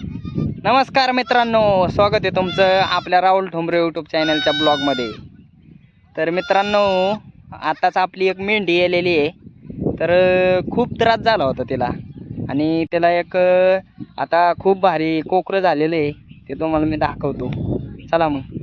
नमस्कार मित्रांनो स्वागत आहे तुमचं आपल्या राहुल ठोंबरे यूट्यूब चॅनलच्या ब्लॉगमध्ये तर मित्रांनो आताच आपली एक मेंढी आलेली आहे. तर खूप त्रास झाला होता तिला. आणि त्याला एक आता खूप भारी कोकरं झालेलं आहे. ते तुम्हाला मी दाखवतो. चला मग.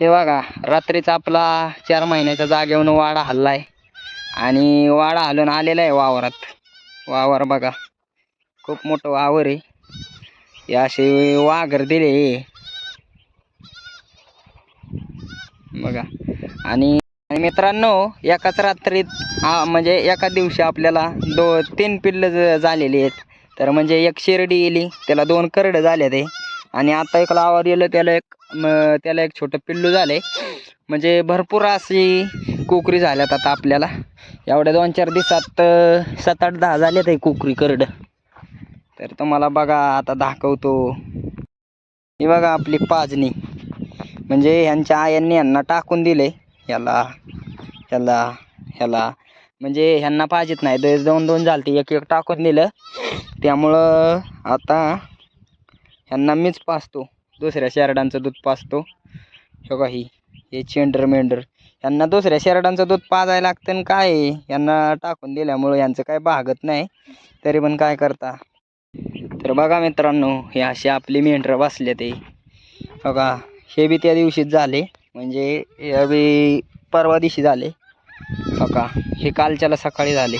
हे बघा रात्रीचा आपला चार महिन्याच्या जागेवरून वाडा हल्लाय. आणि वाडा हलून आलेला आहे वावरात. वावर बघा खूप मोठं वावर आहे. हे असे वाघर दिले बघा आणि मित्रांनो एकाच रात्रीत हा म्हणजे एका दिवशी आपल्याला दो तीन पिल्लं झालेली आहेत. तर म्हणजे एक शिर्डी गेली त्याला दोन करडं झाले ते आणि आता एक लावावर गेलं त्याला एक त्याला एक छोटं पिल्लू झालं आहे म्हणजे भरपूर अशी कोकरी झाल्यात आता आपल्याला. एवढ्या दोन चार दिवसात सात आठ दहा झाल्यात आहे कोकरी करड. तर तुम्हाला बघा आता दाखवतो. ही बघा आपली पाजणी. म्हणजे ह्यांच्या आयांनी यांना टाकून दिले ह्याला ह्याला ह्याला. म्हणजे ह्यांना पाहिजेत नाही तर दोन दोन झालते एक एक टाकून दिलं. त्यामुळं आता ह्यांना मीच पाचतो दुसऱ्या शेरडांचं दूध पाचतो हो बघा ही हे चेंडर मेंढर. यांना दुसऱ्या शेरडांचं दूध पाजायला लागतं आणि काय? यांना टाकून दिल्यामुळं यांचं काय भागत नाही. तरी पण काय करता? तर बघा मित्रांनो हे असे आपले मेंढरं बसले ते. बघा हे बी त्या दिवशीच झाले. म्हणजे हे बी परवा दिवशी झाले. बघा हे कालच्याला सकाळी झाले.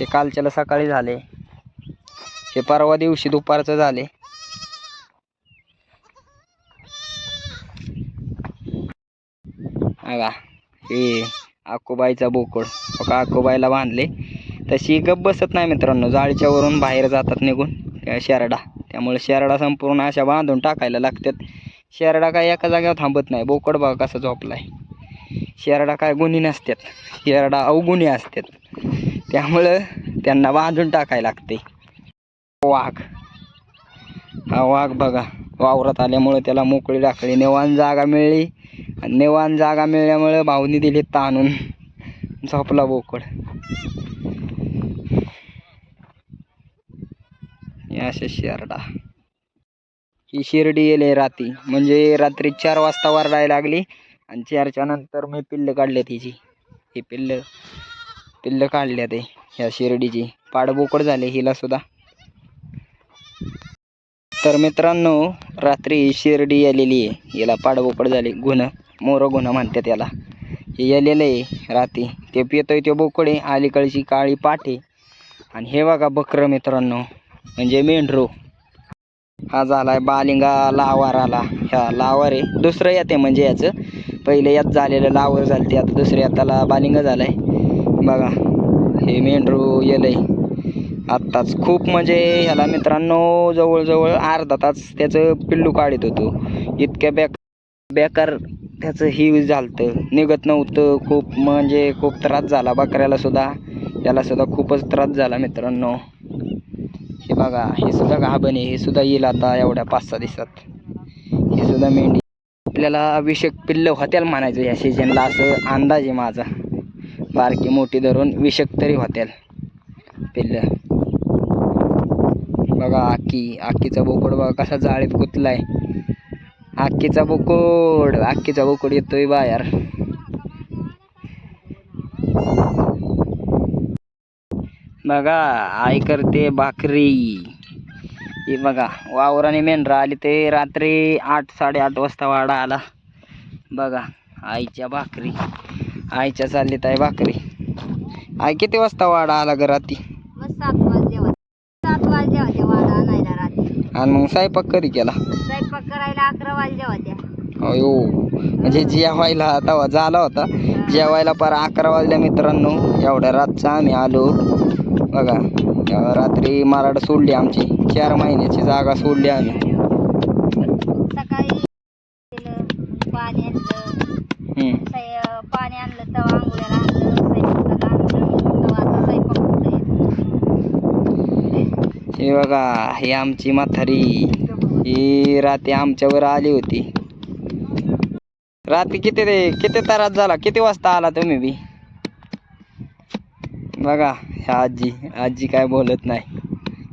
हे कालच्याला सकाळी झाले. हे परवा दिवशी दुपारचं झाले. बघा हे आकोबाईचा बोकड. हो बघा आकोबाईला बांधले. तशी गप बसत नाही मित्रांनो. जाळीच्या वरून बाहेर जातात निघून शेरडा. त्यामुळे शेरडा संपूर्ण अशा बांधून टाकायला लागतात. शेरडा काय एका जागेवर थांबत नाही. बोकड बघा कसा झोपलाय. शेरडा काय गुन्हे नसतात. शेरडा अवगुणी असतात. त्यामुळं त्यांना बांधून टाकायला लागते. वाघ. हा वाघ बघा. वावरात आल्यामुळं त्याला मोकळी टाकली नेवान जागा मिळली. आणि नेवान जागा मिळल्यामुळं भाऊनी दिली ताणून. झोपला बोकड. असे शेरडा. ही शिर्डी येले राती म्हणजे रात्री चार वाजता वरडायला लागली. आणि चारच्या नंतर मी पिल्लं काढले तिची. ही पिल्लं पिल्लं काढल्या ते ह्या शिर्डीची. पाडबोकड झाले हिला सुद्धा. तर मित्रांनो रात्री शिर्डी आलेली आहे. याला पाडबोपड झाली. गुन्ह मोर गुन्हा म्हणतात याला. हे आलेलं आहे राती ते पितोय ते बोकडे अलीकडची काळी पाटे. आणि हे बघा बकरं मित्रांनो म्हणजे मेंढरो. हा झालाय बालिंगा लावार आला ह्या लावार आहे. दुसरं येते म्हणजे याचं. पहिले यात झालेलं लावर झालं ते आता दुसऱ्या याताला बालिंगा आहे बघा हे मेंढरू येलंय. आत्ताच खूप म्हणजे ह्याला मित्रांनो जवळजवळ अर्धा तास त्याचं पिल्लू काढत होतो. इतक्या बॅक बेकार त्याचं ही झालतं. निघत नव्हतं. खूप म्हणजे खूप त्रास झाला बकऱ्याला सुद्धा. याला सुद्धा खूपच त्रास झाला मित्रांनो. हे बघा हे सुद्धा घाबण आहे. हे सुद्धा येईल आता एवढ्या पाच सहा दिवसात. हे सुद्धा मेंढी. आपल्याला अभिषेक पिल्लं होत्याल म्हणायचं या सीजनला असं अंदाज आहे माझा. बारकी मोठी धरून विषक तरी होत्याल पिल्लं. बघा आकी आकीचा बोकड बघा कसा जाळीत कुतलाय आक्कीचा बोकड आक्कीचा बोकड येतोय बाहेर. बघा आई करते भाकरी. हे बघा वावराने मेंढरा आली ते रात्री आठ साडेआठ वाजता वाडा आला. बघा आईच्या भाकरी. आईच्या चाललीत आहे भाकरी. आई किती वाजता वाडा आला ग राती सात वाजता होते सात वाजले होते वाडा आणायला रात्री आणि मग स्वयंपाक कधी केला? स्वयंपाक करायला अकरा वाजल्या होत्या अयो म्हणजे जेवायला तवा झाला होता. जेवायला पर अकरा वाजल्या मित्रांनो. एवढ्या रातचा आम्ही आलो. बघा तेव्हा रात्री माराड सोडली आमची. चार महिन्याची जागा सोडली आम्ही सकाळी दिलं पाणी आणलं हम्म. सै- पाणी आणलं तवा आंघोळ्याला आणलं स्वयंपाकाला आणलं तवा आता स्वयंपाक होतोय. हे बघा ही आमची म्हातारी. ही रात्री आमच्यावर आली होती. रात्री किती ते किती तारात झाला? किती वाजता आला तुम्ही बी? बघा ह्या आजी आजी काय बोलत नाही.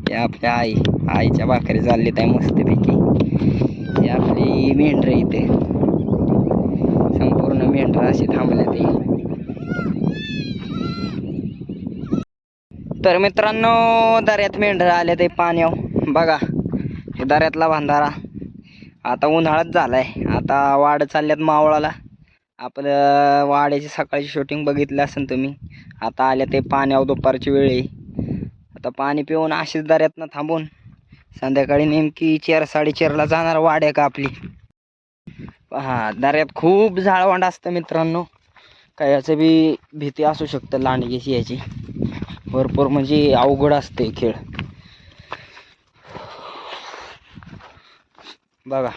हे आपल्या आई आईच्या भाकरी चालली आहे मस्तपैकी. ही आपली मेंढर इथे. संपूर्ण मेंढर अशी थांबले ते. तर मित्रांनो दऱ्यात मेंढर आले ते पाण्यावर बघा हे दऱ्यातला बांधारा आता उन्हाळाच झालाय. आता वाढ चालल्यात मावळाला. आपलं वाड्याची सकाळची शूटिंग बघितलं असेल तुम्ही. आता आल्या ते पाण्यावर दुपारची वेळ आहे. आता पाणी पिऊन अशीच दऱ्यातनं थांबून संध्याकाळी नेमकी चार साडेचारला जाणार वाड्या का आपली? हा दऱ्यात खूप झाळवांड असतं मित्रांनो. काय याचं बी भीती असू शकतं लांडगीची याची. भरपूर म्हणजे अवघड असते खेळ. बघा.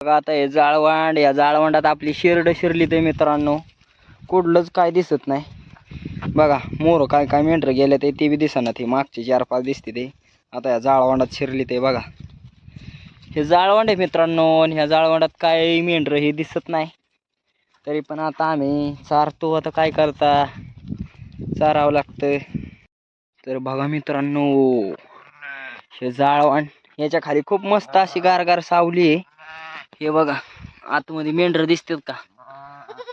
बघा आता हे जाळवांड या जाळवांडात आपली शिरड शिरली ते मित्रांनो. कुठलंच काय दिसत नाही. बघा मोर काय काय मेंढरं गेले ते ते बी दिसना ते. मागचे चार पाच दिसते ते. आता या जाळवांडात शिरली ते बघा. हे जाळवंड आहे मित्रांनो आणि ह्या जाळवंडात काय मेंढरं हे दिसत नाही. तरी पण आता आम्ही चारतो आता काय करता? चारावं लागतं तर बघा मित्रांनो हे जाळवाण याच्या खाली खूप मस्त अशी गारगार सावली आहे. हे बघा आतमध्ये मेंढर दिसतात का?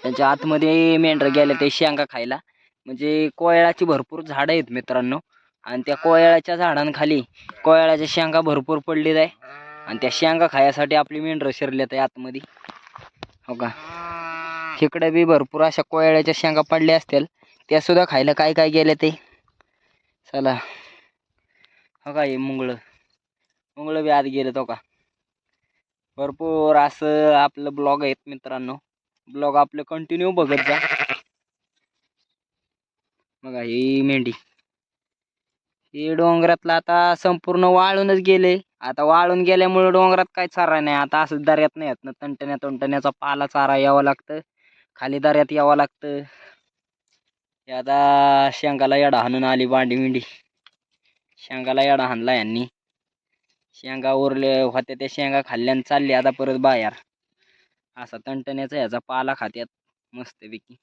त्यांच्या आतमध्ये मेंढर गेले ते शेंगा खायला. म्हणजे कोयळाची भरपूर झाडं आहेत मित्रांनो. आणि त्या कोयळाच्या झाडांखाली कोयळाच्या शेंगा भरपूर पडलेत आहे आणि त्या शेंगा खायासाठी आपली मेंढरं शिरल्यात आहे आतमध्ये. हो का? इकडे बी भरपूर अशा कोयळ्याच्या शेंगा पडल्या असतील. त्यासुद्धा खायला काय काय गेले ते? चला. हो का हे मुंगळं. मुंगळं बी आत गेलं तो हो का? भरपूर असं आपलं ब्लॉग आहेत मित्रांनो. ब्लॉग आपलं कंटिन्यू बघत जा. बघा ही मेंढी. हे डोंगरातलं आता संपूर्ण वाळूनच गेले. आता वाळून गेल्यामुळे डोंगरात काय चारा नाही. आता असं दर्यात नाही येत ना. तंटण्या तंटण्याचा पाला चारा यावा लागतं. खाली दर्यात यावं लागतं. हे आता शेंगाला येडा हाणून आली बांडी मिंडी शेंगाला येडा हाणला यांनी. शेंगा उरले होत्या त्या शेंगा खाल्ल्यानं चालली आता परत बाहेर. असा तणटण्याचा ह्याचा पाला खात्यात मस्तपैकी.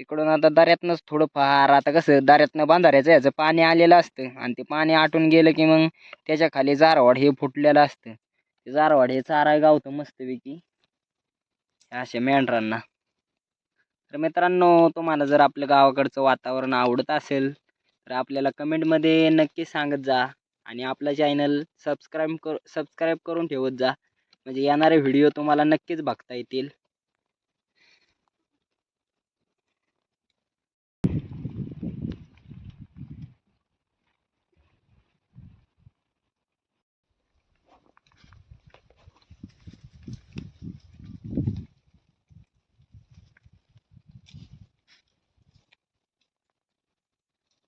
इकडून आता दऱ्यातनंच थोडंफार आता कसं दऱ्यातनं बांधाऱ्याचं ह्याचं पाणी आलेलं असतं आणि ते पाणी आटून गेलं की मग त्याच्याखाली जारवाड हे फुटलेलं असतं. ते जारवाड हे चारा गावतं मस्तपैकी. अशा मेंढरांना. तर मित्रांनो तुम्हाला जर आपल्या गावाकडचं वातावरण आवडत असेल तर आपल्याला कमेंटमध्ये नक्की सांगत जा आणि आपलं चॅनल सबस्क्राईब कर सबस्क्राईब करून ठेवत जा. म्हणजे येणारे व्हिडिओ तुम्हाला नक्कीच बघता येतील.